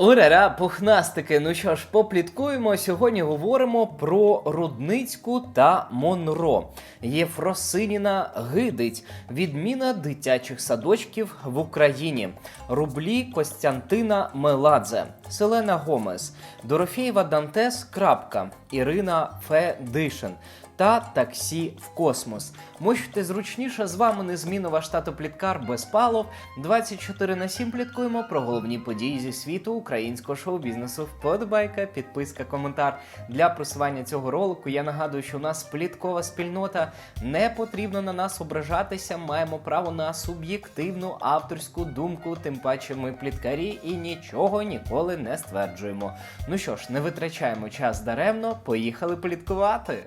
Урара, пухнастики. Ну що ж, попліткуємо. Сьогодні говоримо про Рудницьку та Монро. Єфросиніна гидить. Відміна дитячих садочків в Україні. Рублі Костянтина Меладзе. Селена Гомес. Дорофєєва Дантес. Крапка. Ірина Федишин. Та таксі в космос. Можете зручніше з вами незмінно ваш тато Пліткар Безпалов. 24 на 7 пліткуємо про головні події зі світу українського шоу-бізнесу. Вподобайка, підписка, коментар для просування цього ролику. Я нагадую, що у нас пліткова спільнота. Не потрібно на нас ображатися. Маємо право на суб'єктивну авторську думку. Тим паче ми пліткарі і нічого ніколи не стверджуємо. Ну що ж, не витрачаємо час даремно. Поїхали пліткувати.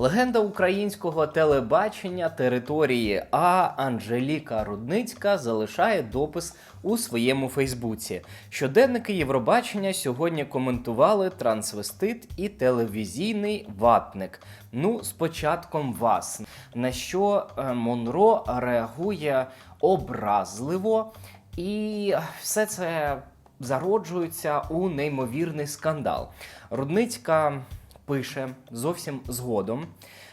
Легенда українського телебачення території А Анжеліка Рудницька залишає допис у своєму Фейсбуці. Щоденники Євробачення сьогодні коментували трансвестит і телевізійний ватник. Ну, з початком вас. На що е, Монро реагує образливо, і все це зароджується у неймовірний скандал. Рудницька пише зовсім згодом.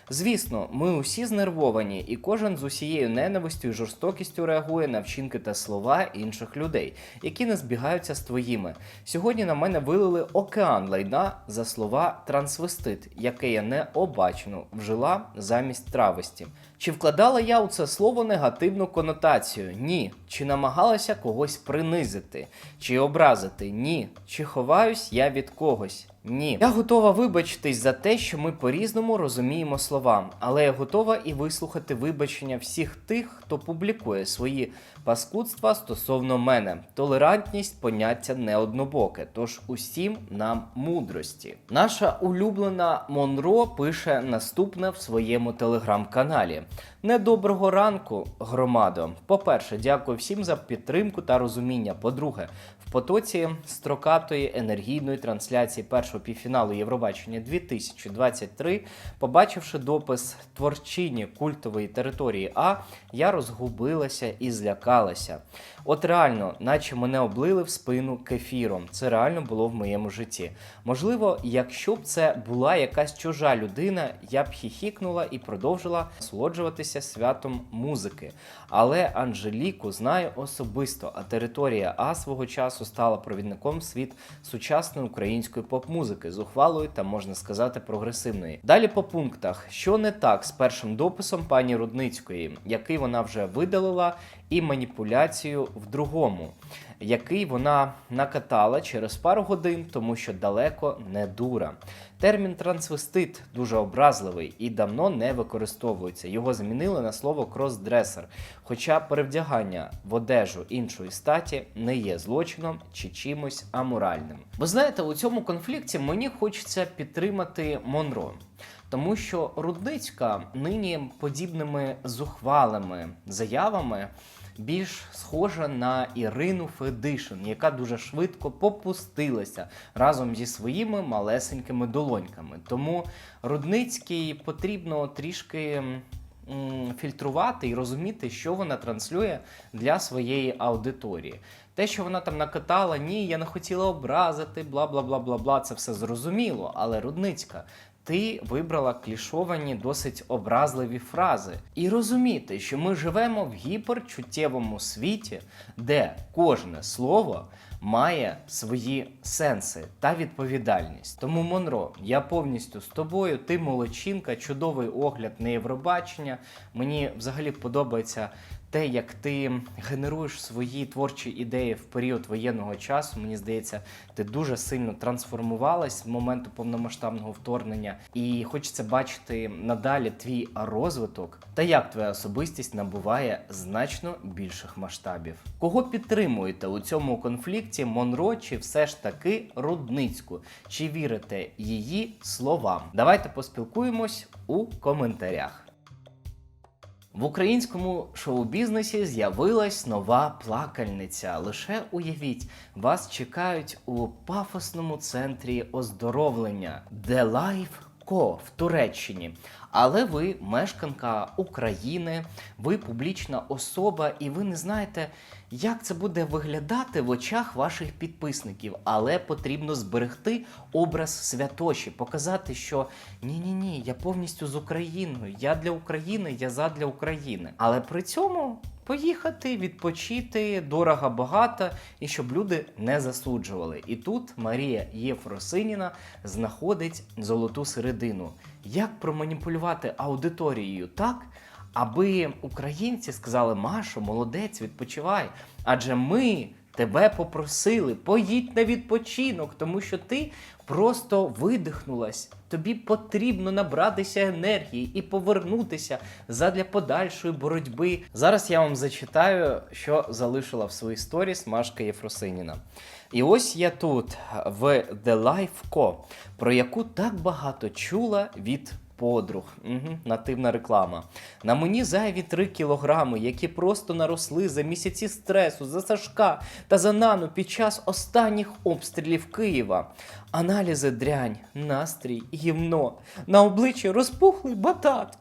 Звісно, ми усі знервовані, і кожен з усією ненавистю і жорстокістю реагує на вчинки та слова інших людей, які не збігаються з твоїми. Сьогодні на мене вилили океан лайна за слова трансвестит, яке я необачно вжила замість травості. Чи вкладала я у це слово негативну конотацію? Ні. Чи намагалася когось принизити, чи образити? Ні. Чи ховаюсь я від когось? Ні. Я готова вибачитись за те, що ми по-різному розуміємо слова, але я готова і вислухати вибачення всіх тих, хто публікує свої паскудства стосовно мене. Толерантність поняття не однобоке, тож усім нам мудрості. Наша улюблена Монро пише наступне в своєму телеграм-каналі. Недоброго ранку, громадо. По-перше, дякую всім за підтримку та розуміння. По-друге, потоці строкатої енергійної трансляції першого півфіналу Євробачення 2023, побачивши допис творчині культової території А, я розгубилася і злякалася. От реально, наче мене облили в спину кефіром. Це реально було в моєму житті. Можливо, якщо б це була якась чужа людина, я б хіхікнула і продовжила насолоджуватися святом музики. Але Анжеліку знаю особисто, а територія А свого часу стала провідником світ сучасної української поп-музики, зухвалої та можна сказати прогресивної. Далі по пунктах, що не так з першим дописом пані Рудницької, який вона вже видалила, і маніпуляцію в другому, який вона накатала через пару годин, тому що далеко не дура. Термін трансвестит дуже образливий і давно не використовується. Його замінили на слово кросдресер. Хоча перевдягання в одежу іншої статі не є злочином чи чимось аморальним. Ви знаєте, у цьому конфлікті мені хочеться підтримати Монро. Тому що Рудницька нині подібними зухвалими заявами більш схожа на Ірину Федишин, яка дуже швидко попустилася разом зі своїми малесенькими долоньками. Тому Рудницькій потрібно трішки. Фільтрувати і розуміти, що вона транслює для своєї аудиторії. Те, що вона там накатала, ні, я не хотіла образити, бла бла бла бла бла. Це все зрозуміло. Але Рудницька, ти вибрала клішовані досить образливі фрази. І розуміти, що ми живемо в гіперчуттєвому світі, де кожне слово має свої сенси та відповідальність. Тому, Монро, я повністю з тобою. Ти молодчинка, чудовий огляд на Євробачення. Мені взагалі подобається. Те, як ти генеруєш свої творчі ідеї в період воєнного часу, мені здається, ти дуже сильно трансформувалась з моменту повномасштабного вторгнення, і хочеться бачити надалі твій розвиток та як твоя особистість набуває значно більших масштабів. Кого підтримуєте у цьому конфлікті Монро чи все ж таки Рудницьку? Чи вірите її словам? Давайте поспілкуємось у коментарях. В українському шоу-бізнесі з'явилась нова плакальниця. Лише уявіть, вас чекають у пафосному центрі оздоровлення The Life Ко в Туреччині. Але ви мешканка України, ви публічна особа, і ви не знаєте, як це буде виглядати в очах ваших підписників. Але потрібно зберегти образ святоші, показати, що ні-ні ні, я повністю з Україною, я для України, я задля України. Але при цьому поїхати, відпочити дорого багато, і щоб люди не засуджували. І тут Марія Єфросиніна знаходить золоту середину. Як проманіпулювати аудиторією так, аби українці сказали: Машо, молодець, відпочивай. Адже ми тебе попросили, поїдь на відпочинок, тому що ти просто видихнулась. Тобі потрібно набратися енергії і повернутися задля подальшої боротьби. Зараз я вам зачитаю, що залишила в своїй сторіс Машка Єфросиніна. І ось я тут в The Life Co, про яку так багато чула від подруг. Угу, нативна реклама. На мені зайві 3 кілограми, які просто наросли за місяці стресу, за Сашка та за нану під час останніх обстрілів Києва. Аналізи дрянь, настрій, гівно. На обличчі розпухлий батат.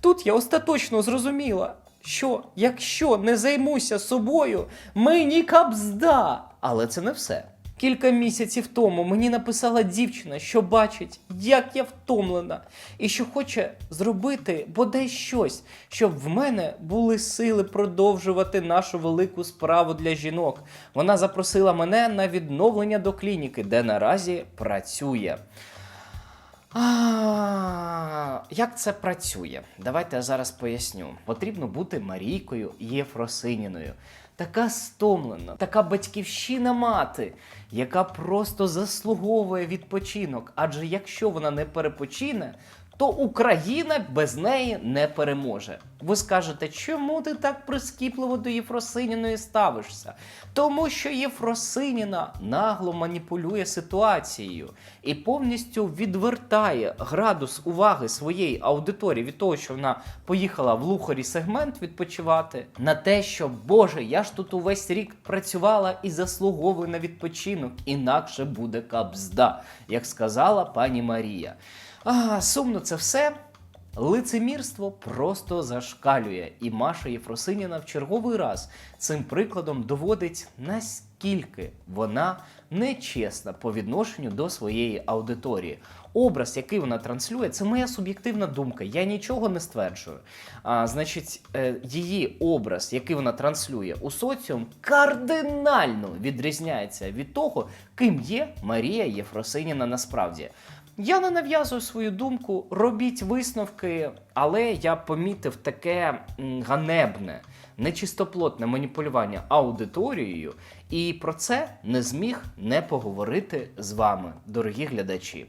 Тут я остаточно зрозуміла, що якщо не займуся собою, мені кабзда. Але це не все. Кілька місяців тому мені написала дівчина, що бачить, як я втомлена, і що хоче зробити бодай щось, щоб в мене були сили продовжувати нашу велику справу для жінок. Вона запросила мене на відновлення до клініки, де наразі працює. А, як це працює? Давайте я зараз поясню. Потрібно бути Марійкою Єфросиніною. Така стомлена, така батьківщина мати, яка просто заслуговує відпочинок. Адже якщо вона не перепочине, то Україна без неї не переможе. Ви скажете, чому ти так прискіпливо до Єфросиніної ставишся? Тому що Єфросиніна нагло маніпулює ситуацією і повністю відвертає градус уваги своєї аудиторії від того, що вона поїхала в лухарі сегмент відпочивати, на те, що Боже, я ж тут увесь рік працювала і заслуговую на відпочинок, інакше буде кабзда, як сказала пані Марія. А, сумно це все. Лицемірство просто зашкалює, і Маша Єфросиніна в черговий раз цим прикладом доводить, наскільки вона нечесна по відношенню до своєї аудиторії. Образ, який вона транслює, це моя суб'єктивна думка. Я нічого не стверджую. А, значить, е, її образ, який вона транслює у соціум, кардинально відрізняється від того, ким є Марія Єфросиніна насправді. Я не нав'язую свою думку, робіть висновки, але я помітив таке ганебне, нечистоплотне маніпулювання аудиторією, і про це не зміг не поговорити з вами, дорогі глядачі.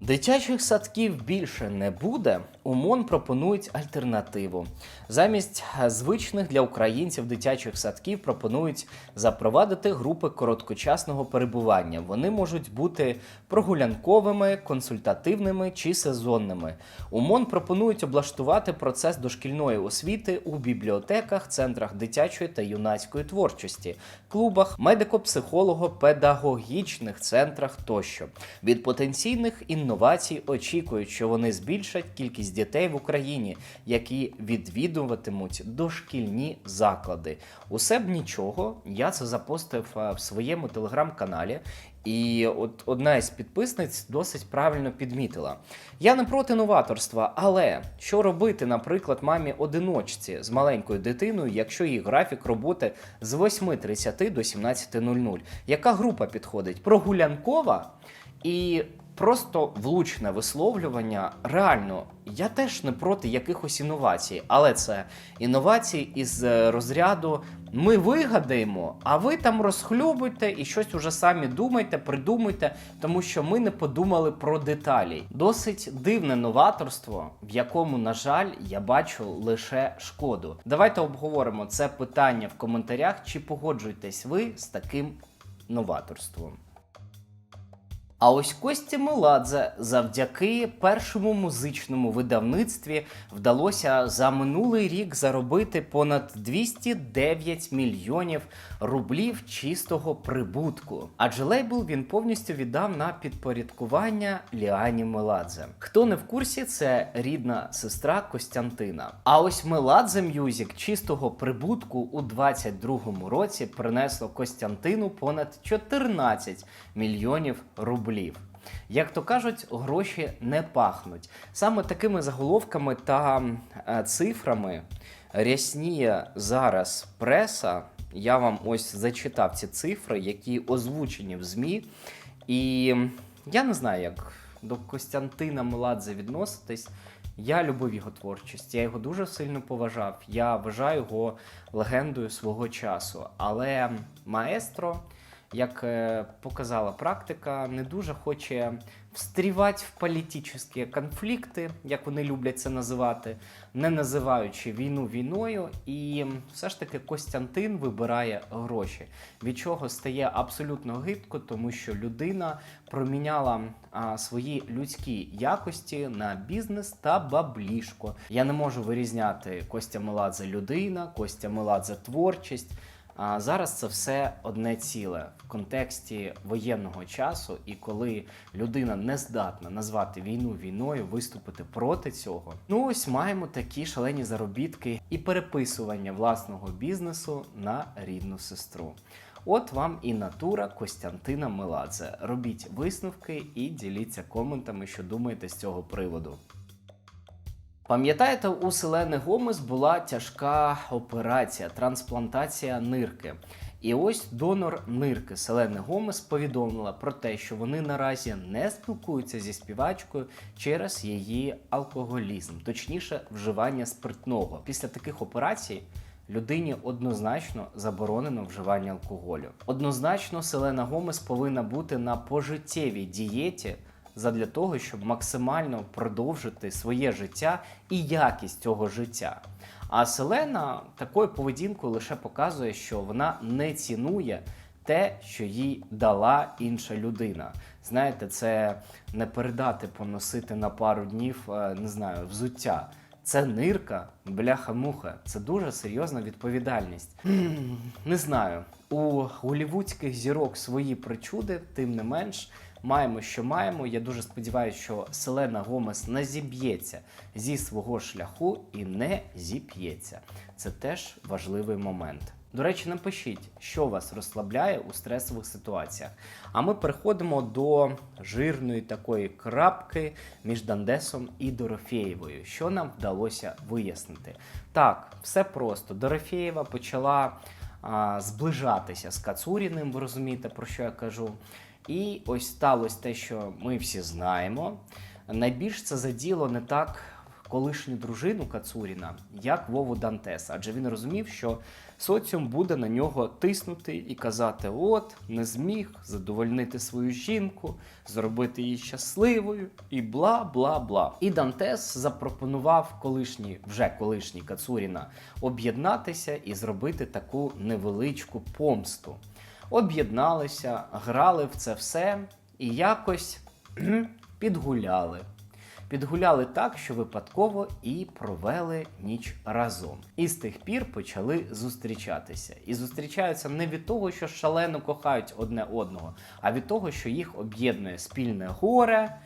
Дитячих садків більше не буде. УМОН пропонують альтернативу. Замість звичних для українців дитячих садків пропонують запровадити групи короткочасного перебування. Вони можуть бути прогулянковими, консультативними чи сезонними. УМОН пропонують облаштувати процес дошкільної освіти у бібліотеках, центрах дитячої та юнацької творчості, клубах, медико-психолого-педагогічних центрах тощо. Від потенційних інновацій очікують, що вони збільшать кількість дітей в Україні, які відвідуватимуть дошкільні заклади. Усе б нічого. Я це запостив е, в своєму телеграм-каналі. І от одна із підписниць досить правильно підмітила. Я не проти новаторства, але що робити, наприклад, мамі одиночці з маленькою дитиною, якщо її графік роботи з 8.30 до 17.00? Яка група підходить? Прогулянкова і просто влучне висловлювання. Реально, я теж не проти якихось інновацій, але це інновації із е, розряду ми вигадаємо, а ви там розхлюбуйте і щось уже самі думайте, придумуйте, тому що ми не подумали про деталі. Досить дивне новаторство, в якому, на жаль, я бачу лише шкоду. Давайте обговоримо це питання в коментарях, чи погоджуєтесь ви з таким новаторством. А ось Кості Меладзе завдяки першому музичному видавництві вдалося за минулий рік заробити понад 209 мільйонів рублів чистого прибутку. Адже лейбл він повністю віддав на підпорядкування Ліані Меладзе. Хто не в курсі, це рідна сестра Костянтина. А ось Меладзе М'юзік чистого прибутку у 22-му році принесло Костянтину понад 14 мільйонів рублів. Як то кажуть, гроші не пахнуть. Саме такими заголовками та е, цифрами рясніє зараз преса. Я вам ось зачитав ці цифри, які озвучені в ЗМІ. І я не знаю, як до Костянтина Меладзе відноситись. Я любив його творчість, я його дуже сильно поважав. Я вважаю його легендою свого часу. Але маестро, як е, показала практика, не дуже хоче встрівати в політичні конфлікти, як вони люблять це називати, не називаючи війну війною. І все ж таки Костянтин вибирає гроші, від чого стає абсолютно гидко, тому що людина проміняла а, свої людські якості на бізнес та баблішко. Я не можу вирізняти Костя Меладзе людина, Костя Меладзе творчість. А зараз це все одне ціле в контексті воєнного часу, і коли людина не здатна назвати війну війною, виступити проти цього. Ну ось маємо такі шалені заробітки і переписування власного бізнесу на рідну сестру. От вам і натура Костянтина Меладзе. Робіть висновки і діліться коментами, що думаєте з цього приводу. Пам'ятаєте, у Селени Гомес була тяжка операція трансплантація нирки. І ось донор нирки Селени Гомес повідомила про те, що вони наразі не спілкуються зі співачкою через її алкоголізм, точніше, вживання спиртного. Після таких операцій людині однозначно заборонено вживання алкоголю. Однозначно, Селена Гомес повинна бути на пожиттєвій дієті задля того, щоб максимально продовжити своє життя і якість цього життя. А Селена такою поведінкою лише показує, що вона не цінує те, що їй дала інша людина. Знаєте, це не передати, поносити на пару днів, е, не знаю, взуття. Це нирка, бляха-муха. Це дуже серйозна відповідальність. Не знаю. У голівудських зірок свої причуди, тим не менш, маємо, що маємо. Я дуже сподіваюся, що Селена Гомес не зіб'ється зі свого шляху і не зіп'ється. Це теж важливий момент. До речі, напишіть, що вас розслабляє у стресових ситуаціях. А ми переходимо до жирної такої крапки між Дандесом і Дорофєєвою. Що нам вдалося вияснити? Так, все просто. Дорофєєва почала а, зближатися з Кацуріним, ви розумієте, про що я кажу. І ось сталося те, що ми всі знаємо. Найбільш це заділо не так колишню дружину Кацуріна, як Вову Дантеса, адже він розумів, що соціум буде на нього тиснути і казати: от, не зміг задовольнити свою жінку, зробити її щасливою, і бла бла бла. І Дантес запропонував колишній, вже колишній Кацуріна об'єднатися і зробити таку невеличку помсту. Об'єдналися, грали в це все і якось підгуляли. Підгуляли так, що випадково і провели ніч разом. І з тих пір почали зустрічатися. І зустрічаються не від того, що шалено кохають одне одного, а від того, що їх об'єднує спільне горе,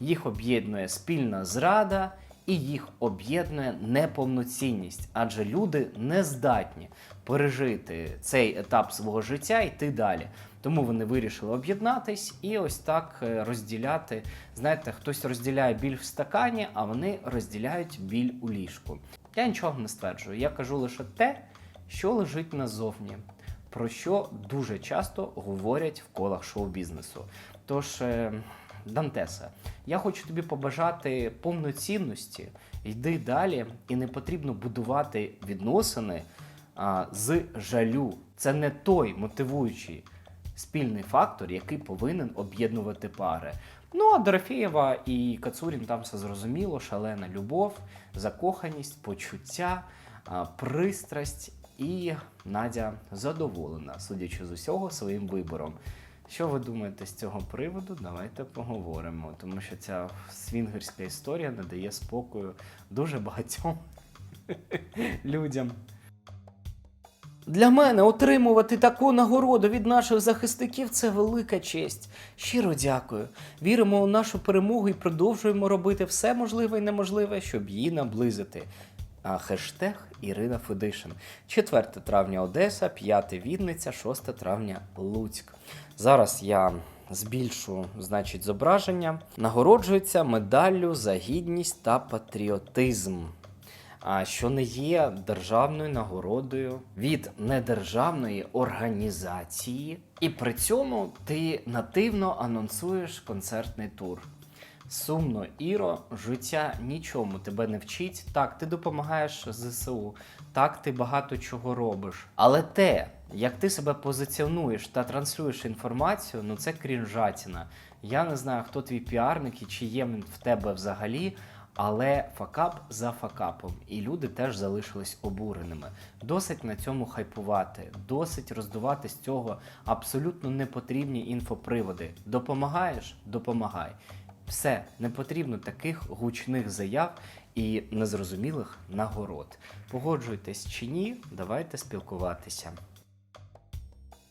їх об'єднує спільна зрада. І їх об'єднує неповноцінність, адже люди не здатні пережити цей етап свого життя і йти далі. Тому вони вирішили об'єднатись і ось так е, розділяти. Знаєте, хтось розділяє біль в стакані, а вони розділяють біль у ліжку. Я нічого не стверджую. Я кажу лише те, що лежить назовні, про що дуже часто говорять в колах шоу-бізнесу. Тож. Дантеса, я хочу тобі побажати повноцінності, йди далі, і не потрібно будувати відносини а, з жалю. Це не той мотивуючий спільний фактор, який повинен об'єднувати пари. Ну а Дорофєєва і Кацурін там все зрозуміло, шалена любов, закоханість, почуття, а, пристрасть. І Надя задоволена, судячи з усього, своїм вибором. Що ви думаєте з цього приводу? Давайте поговоримо, тому що ця свінгерська історія не дає спокою дуже багатьом людям. Для мене отримувати таку нагороду від наших захисників це велика честь. Щиро дякую. Віримо у нашу перемогу і продовжуємо робити все можливе і неможливе, щоб її наблизити. А хештег Ірина Федишин. 4 травня Одеса, 5 Вінниця, 6 травня Луцьк. Зараз я збільшу значить, зображення. Нагороджується медаллю за гідність та патріотизм що не є державною нагородою від недержавної організації, і при цьому ти нативно анонсуєш концертний тур. Сумно, Іро, життя нічому тебе не вчить. Так, ти допомагаєш ЗСУ, так ти багато чого робиш. Але те, як ти себе позиціонуєш та транслюєш інформацію, ну це крінжатіна. Я не знаю, хто твій піарник і чи є він в тебе взагалі. Але факап за факапом, і люди теж залишились обуреними. Досить на цьому хайпувати, досить роздувати з цього абсолютно непотрібні інфоприводи. Допомагаєш? Допомагай. Все, не потрібно таких гучних заяв і незрозумілих нагород. Погоджуйтесь чи ні, давайте спілкуватися.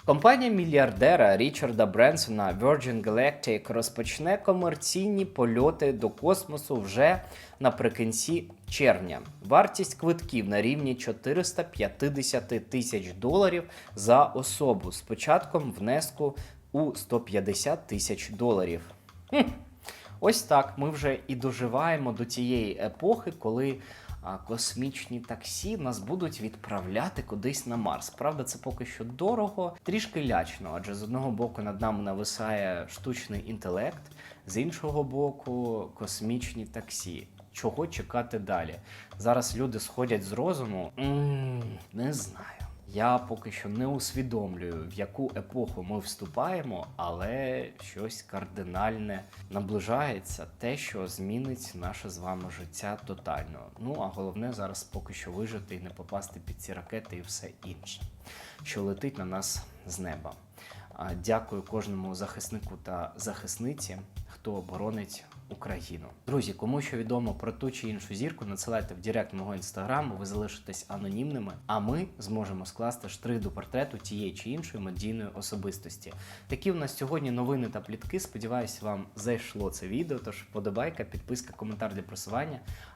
Компанія мільярдера Річарда Бренсона Virgin Galactic розпочне комерційні польоти до космосу вже наприкінці червня. Вартість квитків на рівні 450 тисяч доларів за особу з початком внеску у 150 тисяч доларів. Хм. Ось так ми вже і доживаємо до тієї епохи, коли космічні таксі нас будуть відправляти кудись на Марс. Правда, це поки що дорого, трішки лячно, адже з одного боку над нами нависає штучний інтелект, з іншого боку, космічні таксі. Чого чекати далі? Зараз люди сходять з розуму. м не знаю. Я поки що не усвідомлюю, в яку епоху ми вступаємо, але щось кардинальне наближається, те, що змінить наше з вами життя тотально. Ну а головне зараз поки що вижити і не попасти під ці ракети і все інше, що летить на нас з неба. Дякую кожному захиснику та захисниці, хто боронить Україну. Друзі, кому що відомо про ту чи іншу зірку, надсилайте в Директ мого інстаграму, ви залишитесь анонімними, а ми зможемо скласти штрих до портрету тієї чи іншої медійної особистості. Такі в нас сьогодні новини та плітки. Сподіваюсь, вам зайшло це відео. Тож подобайка, підписка, коментар для просування.